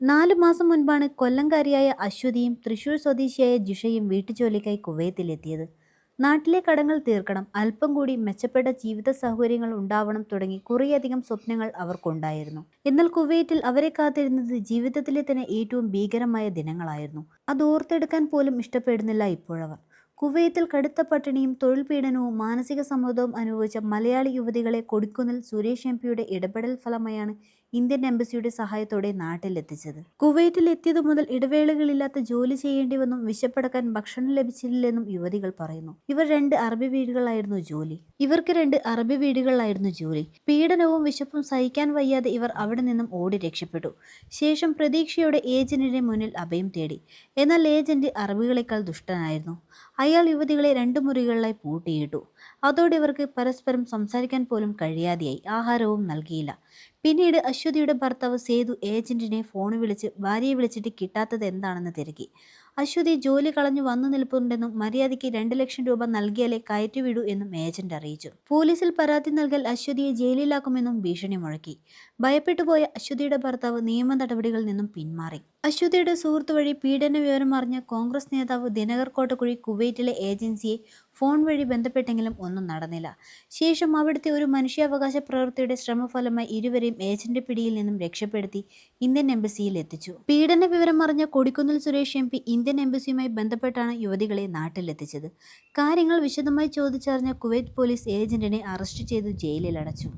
നാലു മാസം മുൻപാണ് കൊല്ലംകാരിയായ അശ്വതിയും തൃശൂർ സ്വദേശിയായ ജിഷയും വീട്ടുജോലിക്കായി കുവൈത്തിലെത്തിയത്. നാട്ടിലെ കടങ്ങൾ തീർക്കണം അല്പം കൂടി മെച്ചപ്പെട്ട ജീവിത സൗകര്യങ്ങൾ ഉണ്ടാവണം തുടങ്ങി കുറേയധികം സ്വപ്നങ്ങൾ അവർക്കുണ്ടായിരുന്നു. എന്നാൽ കുവൈറ്റിൽ അവരെ കാത്തിരുന്നത് ജീവിതത്തിലെ തന്നെ ഏറ്റവും ഭീകരമായ ദിനങ്ങളായിരുന്നു. അത് ഓർത്തെടുക്കാൻ പോലും ഇഷ്ടപ്പെടുന്നില്ല ഇപ്പോഴവർ. കുവൈത്തിൽ കടുത്ത പട്ടിണിയും തൊഴിൽ പീഡനവും മാനസിക സമ്മർദ്ദവും അനുഭവിച്ച മലയാളി യുവതികളെ കൊടിക്കുന്നിൽ സുരേഷ് എം പിയുടെ ഇടപെടൽ ഫലമായാണ് ഇന്ത്യൻ എംബസിയുടെ സഹായത്തോടെ നാട്ടിലെത്തിച്ചത്. കുവൈറ്റിൽ എത്തിയതു മുതൽ ഇടവേളകളില്ലാത്ത ജോലി ചെയ്യേണ്ടി വന്നും വിശപ്പടക്കാൻ ഭക്ഷണം ലഭിച്ചില്ലെന്നും യുവതികൾ പറയുന്നു. ഇവർ രണ്ട് അറബി വീടുകളായിരുന്നു ജോലി. ഇവർക്ക് രണ്ട് അറബി വീടുകളിലായിരുന്നു ജോലി. പീഡനവും വിശപ്പും സഹിക്കാൻ വയ്യാതെ ഇവർ അവിടെ നിന്നും ഓടി രക്ഷപ്പെട്ടു. ശേഷം പ്രതീക്ഷയോടെ ഏജന്റിന്റെ മുന്നിൽ അഭയം തേടി. എന്നാൽ ഏജന്റ് അറബികളെക്കാൾ ദുഷ്ടനായിരുന്നു. അയാൾ യുവതികളെ രണ്ടു മുറികളിലായി പൂട്ടിയിട്ടു. അതോടെ ഇവർക്ക് പരസ്പരം സംസാരിക്കാൻ പോലും കഴിയാതെയായി. ആഹാരവും നൽകിയില്ല. പിന്നീട് അശ്വതിയുടെ ഭർത്താവ് സേതു ഏജന്റിനെ ഫോൺ വിളിച്ച് ഭാര്യയെ വിളിച്ചിട്ട് കിട്ടാത്തത് എന്താണെന്ന് തിരക്കി. അശ്വതി ജോലി കളഞ്ഞു വന്നു നിൽപ്പുണ്ടെന്നും മര്യാദയ്ക്ക് രണ്ട് ലക്ഷം രൂപ നൽകിയാലേ കയറ്റിവിടൂ എന്നും ഏജന്റ് അറിയിച്ചു. പോലീസിൽ പരാതി നൽകൽ അശ്വതിയെ ജയിലിലാക്കുമെന്നും ഭീഷണി മുഴക്കി. ഭയപ്പെട്ടുപോയ അശ്വതിയുടെ ഭർത്താവ് നിയമ നടപടികളിൽ നിന്നും പിന്മാറി. അശ്വതിയുടെ സുഹൃത്തു വഴി പീഡന വിവരം അറിഞ്ഞ കോൺഗ്രസ് നേതാവ് ദിനകർ കോട്ടക്കുഴി കുവൈറ്റിലെ ഏജൻസിയെ ഫോൺ വഴി ബന്ധപ്പെട്ടെങ്കിലും ഒന്നും നടന്നില്ല. ശേഷം അവിടുത്തെ ഒരു മനുഷ്യാവകാശ പ്രവൃത്തിയുടെ ശ്രമഫലമായി ഇരുവരെയും ഏജന്റ് പിടിയിൽ നിന്നും രക്ഷപ്പെടുത്തി ഇന്ത്യൻ എംബസിയിൽ എത്തിച്ചു. പീഡന വിവരം അറിഞ്ഞ Kodikunnil Suresh M P Indian എംബസിയുമായി ബന്ധപ്പെട്ടാണ് യുവതികളെ നാട്ടിലെത്തിച്ചത്. കാര്യങ്ങൾ വിശദമായി ചോദിച്ചറിഞ്ഞ കുവൈറ്റ് പോലീസ് ഏജന്റിനെ അറസ്റ്റ് ചെയ്തു ജയിലിൽ അടച്ചു.